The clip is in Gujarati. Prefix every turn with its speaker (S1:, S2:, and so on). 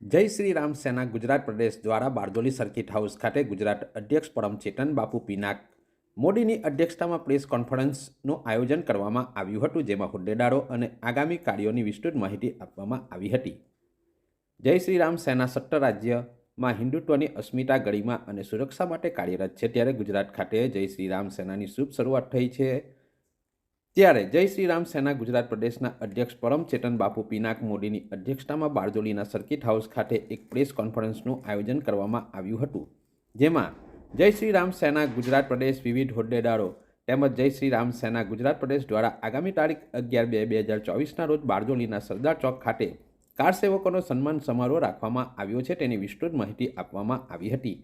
S1: જય શ્રી રામ સેના ગુજરાત પ્રદેશ દ્વારા બારડોલી સર્કિટ હાઉસ ખાતે ગુજરાત અધ્યક્ષ પરમ ચેતન બાપુ પિનાક મોદીની અધ્યક્ષતામાં પ્રેસ કોન્ફરન્સનું આયોજન કરવામાં આવ્યું હતું, જેમાં હોદ્દેદારો અને આગામી કાર્યોની વિસ્તૃત માહિતી આપવામાં આવી હતી. જય શ્રી રામ સેના સત્તર રાજ્યમાં હિન્દુત્વની અસ્મિતા ગળીમાં અને સુરક્ષા માટે કાર્યરત છે, ત્યારે ગુજરાત ખાતે જય શ્રી રામ સેનાની શુભ શરૂઆત થઈ છે. ત્યારે જય શ્રી રામ સેના ગુજરાત પ્રદેશના અધ્યક્ષ પરમ ચેતન બાપુ પિનાક મોદીની અધ્યક્ષતામાં બારડોલીના સર્કિટ હાઉસ ખાતે એક પ્રેસ કોન્ફરન્સનું આયોજન કરવામાં આવ્યું હતું, જેમાં જય શ્રી રામ સેના ગુજરાત પ્રદેશ વિવિધ હોદ્દેદારો તેમજ જય શ્રી રામ સેના ગુજરાત પ્રદેશ દ્વારા આગામી તારીખ અગિયાર બે બે હજાર ચોવીસના રોજ બારડોલીના સરદાર ચોક ખાતે કાર સેવકોનો સન્માન સમારોહ રાખવામાં આવ્યો છે તેની વિસ્તૃત માહિતી આપવામાં આવી હતી.